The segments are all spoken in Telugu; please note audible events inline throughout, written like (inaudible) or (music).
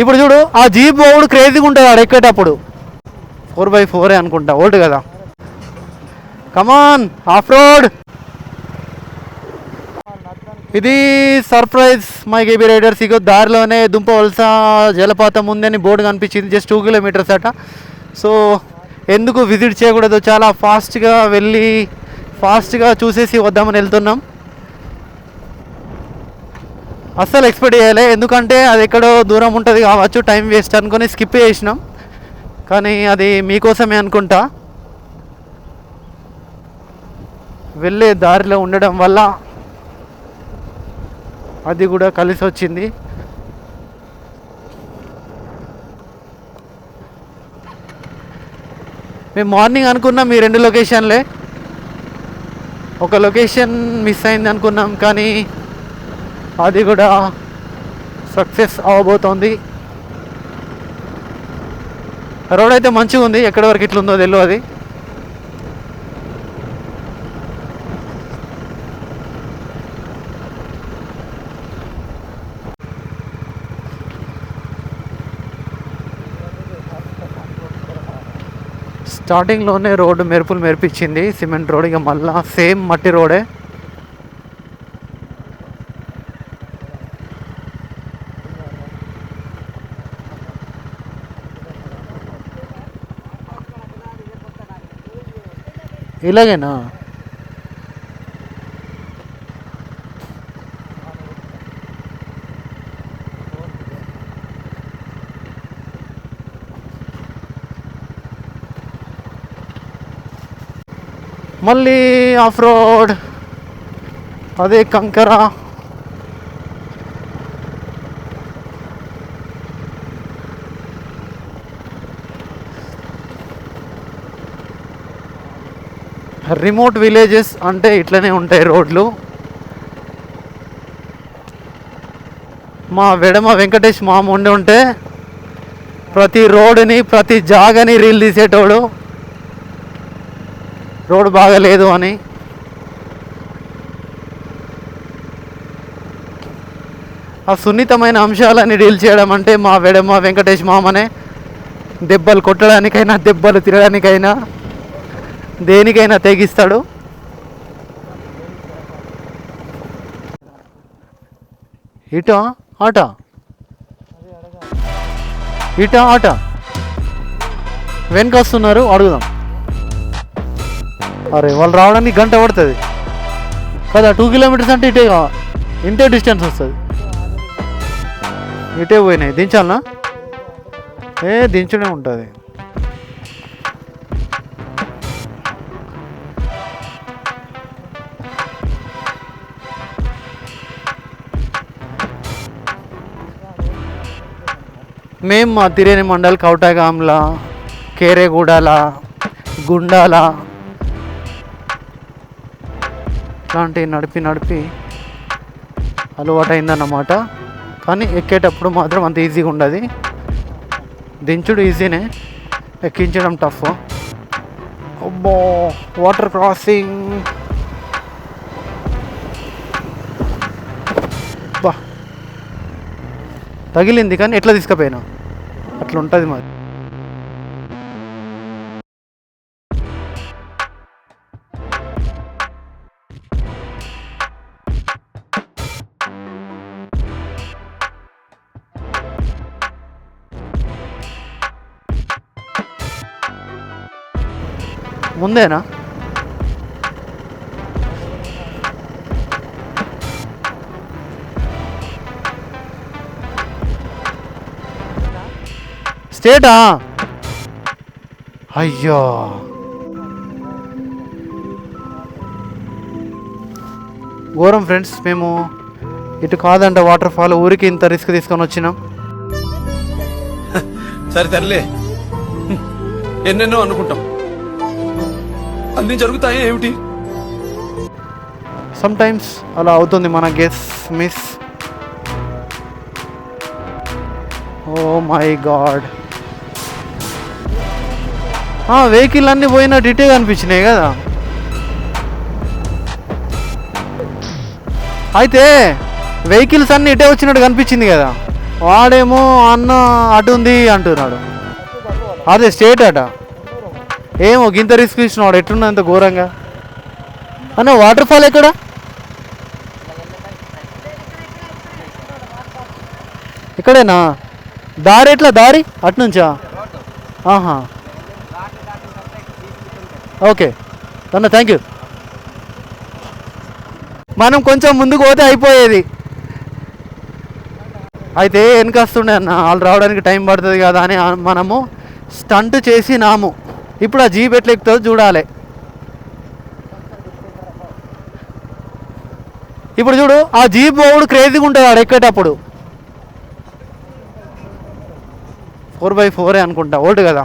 ఇప్పుడు చూడు ఆ జీప్ ఓడు క్రేజీగా ఉంటుంది ఆడ ఎక్కేటప్పుడు. ఫోర్ బై ఫోరే అనుకుంటా ఓల్డ్ కదా. కమాన్ ఆఫ్ రోడ్ ఇది సర్ప్రైజ్ మై గేబీ రైడర్స్ ఇక దారిలోనే దుంప వలస జలపాతం ఉందని బోర్డు కనిపించింది జస్ట్ టూ కిలోమీటర్స్ అట. సో ఎందుకు విజిట్ చేయకూడదు? చాలా ఫాస్ట్గా వెళ్ళి ఫాస్ట్గా చూసేసి వద్దామని వెళ్తున్నాం. అస్సలు ఎక్స్పెక్ట్ చేయలే. ఎందుకంటే అది ఎక్కడో దూరం ఉంటుంది కావచ్చు టైం వేస్ట్ అనుకొని స్కిప్ చేసినాం. కానీ అది మీకోసమే అనుకుంటా. వెళ్ళే దారిలో ఉండడం వల్ల అది కూడా కలిసి వచ్చింది. మేము మార్నింగ్ అనుకున్నాం ఈ రెండు లొకేషన్లే ఒక లొకేషన్ మిస్ అయింది అనుకున్నాం కానీ అది కూడా సక్సెస్ అవ్వబోతోంది రోడ్ అయితే మంచిగా ఉంది. ఎక్కడి వరకు ఇట్లుందో తెలియదు అది. స్టార్టింగ్లోనే రోడ్డు మెరుపులు మెరిపించింది. సిమెంట్ రోడ్ ఇక మళ్ళా సేమ్ మట్టి రోడే. ఇలాగేనా? మళ్ళీ ఆఫ్ రోడ్. అదే కంకర. రిమోట్ విలేజెస్ అంటే ఇట్లనే ఉంటాయి రోడ్లు. మా వెడమ వెంకటేష్ మామ ఉండి ఉంటే ప్రతి రోడ్డుని ప్రతి జాగని రీల్ తీసేటోడు. రోడ్ బాగలేదు అని. ఆ సున్నితమైన అంశాలని డీల్ చేయడం అంటే మా వెడమ వెంకటేష్ మామనే దెబ్బలు కొట్టడానికైనా దెబ్బలు తినడానికైనా దేనికైనా తెగిస్తాడు. ఇటా ఆట? ఇటా ఆట? వెనక వస్తున్నారు అడుగుదాం. అరే వాళ్ళు రావడానికి గంట పడుతుంది. కదా టూ కిలోమీటర్స్ అంటే ఇటే ఇంతే డిస్టెన్స్ వస్తుంది. ఇటే పోయినాయి దించాలనా? ఏ దించడం ఉంటుంది. మేము మా తిరేని మండల్ కౌటాగాంల కేరేగూడల గుండాల ఇట్లాంటివి నడిపి నడిపి అలవాటైందన్నమాట. కానీ ఎక్కేటప్పుడు మాత్రం అంత ఈజీగా ఉండదు. దించుడు ఈజీనే ఎక్కించడం టఫ్. అబ్బో వాటర్ క్రాసింగ్. బా. తగిలింది కానీ ఎట్లా తీసుకుపోయినా అట్లుంటుంది మరి. ముందేనా? స్టేటా? అయ్యో. ఘోరం ఫ్రెండ్స్ మేము ఇటు కాదంట వాటర్ ఫాల్ ఊరికి ఇంత రిస్క్ తీసుకొని వచ్చినాం. (laughs) సరే తరలే ఎన్నెన్నో అనుకుంటాం. అన్ని జరుగుతాయి ఏమిటి? సమ్ టైమ్స్ అలా అవుతుంది మన guess miss oh my god vehicle అన్నీ పోయినట్టు డిటే కనిపించినాయి కదా. అయితే వెహికల్స్ అన్నీ ఇటే వచ్చినట్టు కనిపించింది కదా. వాడేమో అన్న అటు ఉంది అంటున్నాడు. అదే స్టేట్ అట. ఏమో గింత రిస్క్ ఇచ్చినాడు ఎట్టున్నా అంత ఘోరంగా? అన్న వాటర్ ఫాల్ ఎక్కడ? ఇక్కడేనా? దారి ఎట్లా? దారి? అటు నుంచా? ఆహా. ఓకే. అన్న థ్యాంక్ యూ మనం కొంచెం ముందుకు పోతే అయిపోయేది. అయితే వెనకొస్తుండే అన్న వాళ్ళు రావడానికి టైం పడుతుంది కదా అని మనము స్టంట్ చేసి నాము. ఇప్పుడు ఆ జీప్ ఎట్లా ఎక్కుతుందో చూడాలి. ఇప్పుడు చూడు ఆ జీప్ పోవుడు క్రేజీగా ఉంటుంది ఆడ ఎక్కేటప్పుడు. ఫోర్ బై ఫోరే అనుకుంటా ఓల్డ్ కదా.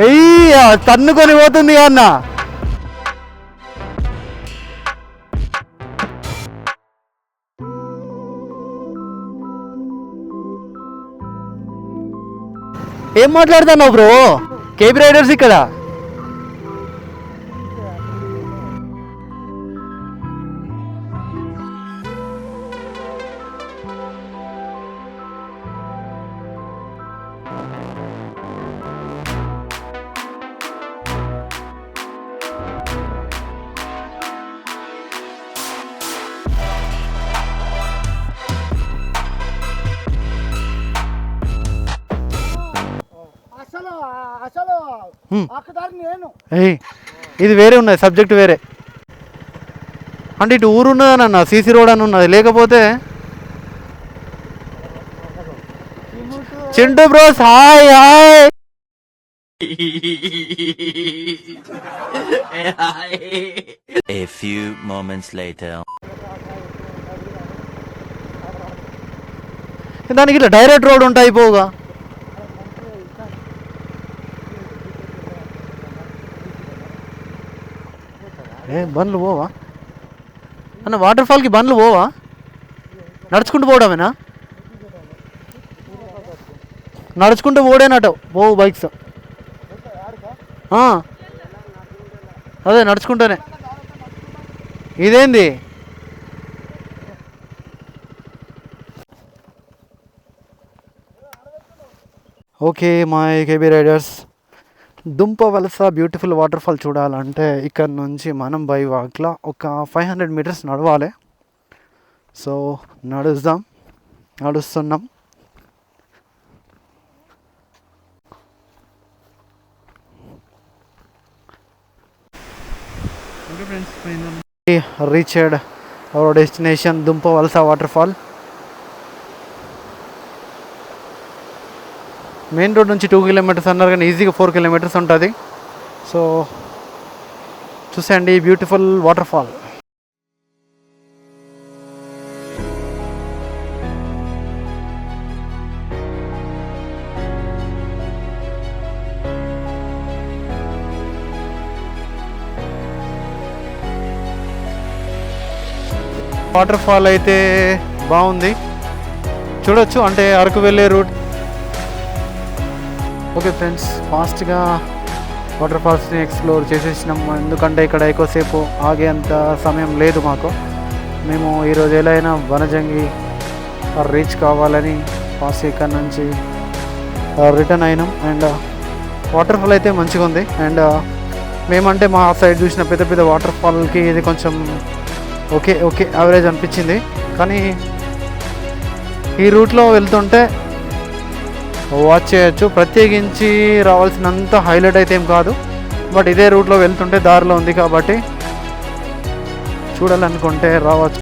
ఎయ్య తన్నుకొని పోతుంది అన్న. ఏం మాట్లాడుతున్నావు బ్రో? కేబీ రైడర్స్ ఇక్కడ. ఇది వేరే ఉన్నది సబ్జెక్ట్ వేరే. అంటే ఇటు ఊరు ఉన్నదని అన్న సీసీ రోడ్ అని ఉన్నది లేకపోతే Chintu bros hi hi. A few moments later. దానికి ఇట్లా డైరెక్ట్ రోడ్ ఉంటాయి పోగా ఏ బండ్లు పోవా? అన్న వాటర్ ఫాల్కి బండ్లు పోవా? నడుచుకుంటూ పోవడమేనా? నడుచుకుంటూ పోడేనట పోవు బైక్స్. అదే నడుచుకుంటూనే. ఇదేంది? ఓకే మా కేబీ రైడర్స్. దుంప వలస బ్యూటిఫుల్ వాటర్ ఫాల్ చూడాలంటే ఇక్కడ నుంచి మనం బై వాక్లా ఒక ఫైవ్ హండ్రెడ్ మీటర్స్ నడవాలి. సో నడుస్తాం నడుస్తున్నాం. Reached our destination Dumpa Valasa waterfall main road నుంచి టూ కిలోమీటర్స్ అన్నారు కానీ ఈజీగా ఫోర్ కిలోమీటర్స్ ఉంటుంది. సో చూసేయండి beautiful waterfall waterfall అయితే బాగుంది. చూడొచ్చు అంటే అరకు వెళ్ళే రూట్. ఓకే ఫ్రెండ్స్ ఫాస్ట్గా వాటర్ ఫాల్స్ని ఎక్స్ప్లోర్ చేసేసినాం. ఎందుకంటే ఇక్కడ ఎక్కువసేపు ఆగేంత సమయం లేదు మాకు. మేము ఈరోజు ఎలా అయినా వనజంగి రీచ్ కావాలని ఫాస్ట్ ఇక్కడ నుంచి రిటర్న్ అయినాం. అండ్ వాటర్ ఫాల్ అయితే మంచిగా ఉంది. అండ్ మేమంటే మా సైడ్ చూసిన పెద్ద పెద్ద వాటర్ ఫాల్కి ఇది కొంచెం ఓకే ఓకే యావరేజ్ అనిపించింది. కానీ ఈ రూట్లో వెళ్తుంటే వాచ్ చేయొచ్చు. ప్రత్యేకించి రావాల్సినంత హైలైట్ అయితే ఏం కాదు. బట్ ఇదే రూట్లో వెళ్తుంటే దారిలో ఉంది కాబట్టి చూడాలనుకుంటే రావచ్చు.